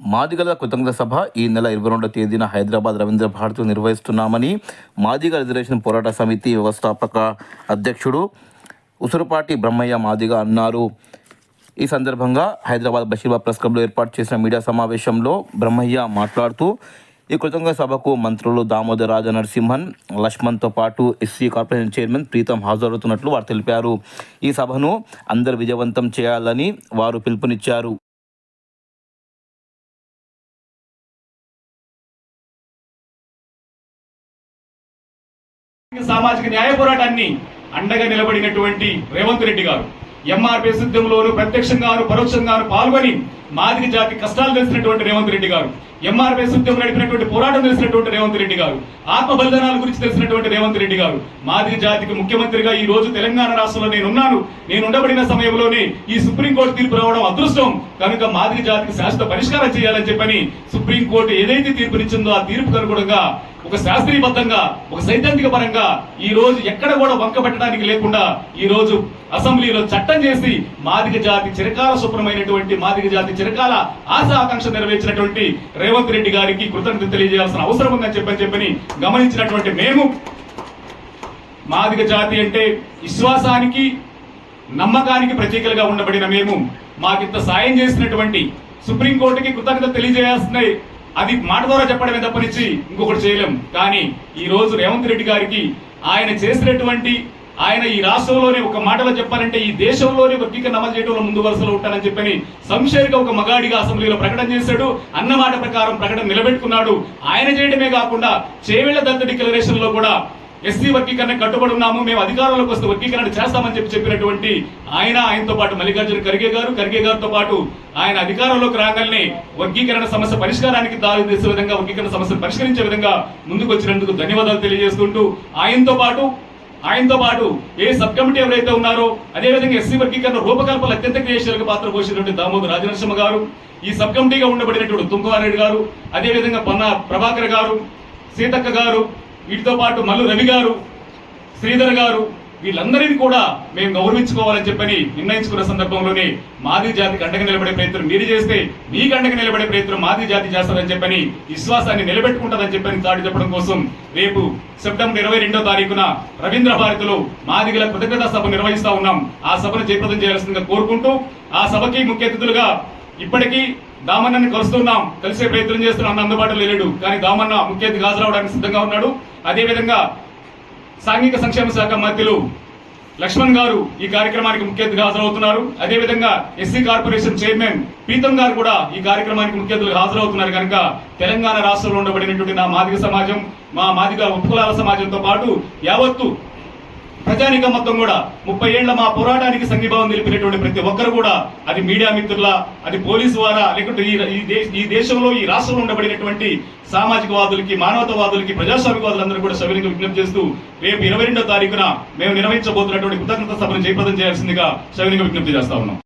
మాదిగల కృతజ్ఞత సభ ఈ నెల ఇరవై రెండవ తేదీన హైదరాబాద్ రవీంద్ర భారతిలో నిర్వహిస్తున్నామని మాదిగ రిజర్వేషన్ పోరాట సమితి వ్యవస్థాపక అధ్యక్షుడు ఉసురుపాటి బ్రహ్మయ్య మాదిగ అన్నారు. ఈ సందర్భంగా హైదరాబాద్ బషీర్బాద్ ప్రెస్ క్లబ్లో ఏర్పాటు చేసిన మీడియా సమావేశంలో బ్రహ్మయ్య మాట్లాడుతూ ఈ కృతజ్ఞత సభకు మంత్రులు దామోదర్ రాజ నరసింహన్ లక్ష్మణ్తో పాటు ఎస్సీ కార్పొరేషన్ చైర్మన్ ప్రీతం హాజరవుతున్నట్లు వారు తెలిపారు. ఈ సభను అందరు విజయవంతం చేయాలని వారు పిలుపునిచ్చారు. సామాజిక న్యాయ పోరాటాన్ని అండగా నిలబడినటువంటి రేవంత్ రెడ్డి గారు. ఎంఆర్పీ సిద్ధంలోను ప్రత్యక్షంగాను పరోక్షంగాను పాల్గొని మాదిరి జాతి కష్టాలు తెలిసినటువంటి రేవంత్ రెడ్డి గారు. ఎంఆర్పీ సిద్ధం నడిపినటువంటి పోరాటం తెలిసినటువంటి రేవంత్ రెడ్డి గారు. ఆత్మ బలిదానాల గురించి తెలిసినటువంటి రేవంత్ రెడ్డి గారు. మాదిరి జాతికి ముఖ్యమంత్రిగా ఈ రోజు తెలంగాణ రాష్ట్రంలో నేను ఉన్నాను. నేను ఉండబడిన సమయంలోనే ఈ సుప్రీంకోర్టు తీర్పు రావడం అదృష్టం. కనుక మాదిరి జాతికి శాశ్వత పరిష్కారం చేయాలని చెప్పని సుప్రీంకోర్టు ఏదైతే తీర్పునిచ్చిందో ఆ తీర్పుకు అనుగుణంగా ఒక శాస్త్రీయబద్ధంగా ఒక సైద్ధాంతిక పరంగా ఈ రోజు ఎక్కడ కూడా వంక పెట్టడానికి లేకుండా ఈ రోజు అసెంబ్లీలో చట్టం చేసి మాదిగ జాతి చిరకాల శుభ్రమైనటువంటి మాదిగ జాతి చిరకాల ఆశ ఆకాంక్ష నెరవేర్చినటువంటి రేవంత్ రెడ్డి గారికి కృతజ్ఞత తెలియజేయాల్సిన అవసరం ఉందని చెప్పని చెప్పని గమనించినటువంటి మేము మాదిగ జాతి అంటే విశ్వాసానికి నమ్మకానికి ప్రతీకలుగా ఉండబడిన మేము మాకింత సాయం చేసినటువంటి సుప్రీంకోర్టుకి కృతజ్ఞత తెలియజేయాల్సిన అది మాట ద్వారా చెప్పడమే తప్పనిచ్చి ఇంకొకటి చేయలేం. కానీ ఈ రోజు రేవంత్ రెడ్డి గారికి ఆయన చేసినటువంటి ఆయన ఈ రాష్ట్రంలోనే ఒక మాటలో చెప్పాలంటే ఈ దేశంలోనే వర్గీకరణ అమలు చేయడంలో ముందు వరుసలో ఉంటానని చెప్పని సంశయంగా ఒక మగాడిగా అసెంబ్లీలో ప్రకటన చేశాడు. అన్నమాట ప్రకారం ప్రకటన నిలబెట్టుకున్నాడు. ఆయన చేయడమే కాకుండా చేవేళ్ళ దత్త డిక్లరేషన్లో కూడా ఎస్సీ వర్గీకరణ కట్టుబడి ఉన్నాము మేము అధికారంలోకి వస్తే వర్గీకరణ చేస్తామని చెప్పి చెప్పినటువంటి ఆయన ఆయనతో పాటు మల్లికార్జున ఖర్గే గారు ఖర్గే గారితో పాటు ఆయన అధికారంలోకి రాగానే వర్గీకరణ సమస్య పరిష్కారానికి దారి తీసే విధంగా వర్గీకరణ సమస్యను పరిష్కరించే విధంగా ముందుకు వచ్చినందుకు ధన్యవాదాలు తెలియజేసుకుంటూ ఆయనతో పాటు ఆయనతో పాటు ఏ సబ్ కమిటీ ఎవరైతే ఉన్నారో అదేవిధంగా ఎస్సీ వర్గీకరణ రూపకల్పన అత్యంత క్రియాశీలక పాత్ర పోసినటువంటి దామోదర్ రాజనరసింహ గారు ఈ సబ్ కమిటీగా ఉండబడినటువంటి తుంకుమారెడ్డి గారు అదేవిధంగా పన్నా ప్రభాకర్ గారు సీతక్క గారు వీటితో పాటు మల్లు రవి గారు శ్రీధర్ గారు వీళ్ళందరినీ కూడా మేము గౌరవించుకోవాలని చెప్పని నిర్ణయించుకున్న సందర్భంలోనే మాది జాతికి అండగా నిలబడే ప్రయత్నం మీరు చేస్తే మీకు అండగా నిలబడే ప్రయత్నం మాది జాతి చేస్తారని చెప్పని విశ్వాసాన్ని నిలబెట్టుకుంటారని చెప్పని దాడి చెప్పడం కోసం రేపు సెప్టెంబర్ ఇరవై రెండో తారీఖున రవీంద్ర భారతిలో మాదిగల కృతజ్ఞతా సభ నిర్వహిస్తా ఉన్నాం. ఆ సభను జయప్రదం చేయాల్సిందిగా కోరుకుంటూ ఆ సభకి ముఖ్య అతిథులుగా ఇప్పటికీ దామన్నని కలుస్తున్నాం కలిసే ప్రయత్నం చేస్తున్నాం అందుబాటులో లేడు. కానీ దామన్న ముఖ్య హాజరవడానికి సిద్ధంగా ఉన్నాడు. అదేవిధంగా సాంఘిక సంక్షేమ శాఖ మంత్రులు లక్ష్మణ్ గారు ఈ కార్యక్రమానికి ముఖ్య హాజరవుతున్నారు. అదేవిధంగా ఎస్సీ కార్పొరేషన్ చైర్మన్ పీతం గారు కూడా ఈ కార్యక్రమానికి ముఖ్య హాజరవుతున్నారు. కనుక తెలంగాణ రాష్ట్రంలో ఉండబడినటువంటి నా మాదిగ సమాజం మా మాదిగ ఉపకులాల సమాజంతో పాటు యావత్తు ప్రజానికం మొత్తం కూడా ముప్పై ఏళ్ళ మా పోరాటానికి సంఘీభావం తెలిపినటువంటి ప్రతి ఒక్కరు కూడా అది మీడియా మిత్రుల అది పోలీసు వారా లేకుంటే ఈ ఈ దేశంలో ఈ రాష్ట్రంలో ఉండబడినటువంటి సామాజికవాదులకి మానవతావాదులకి ప్రజాస్వామికవాదులందరూ కూడా సవినీయంగా విజ్ఞప్తి చేస్తూ రేపు ఇరవై రెండో తారీఖున మేము నిర్వహించబోతున్నటువంటి కృతజ్ఞత సభను జయప్రదం చేయాల్సిందిగా సవినీయంగా విజ్ఞప్తి చేస్తా ఉన్నాం.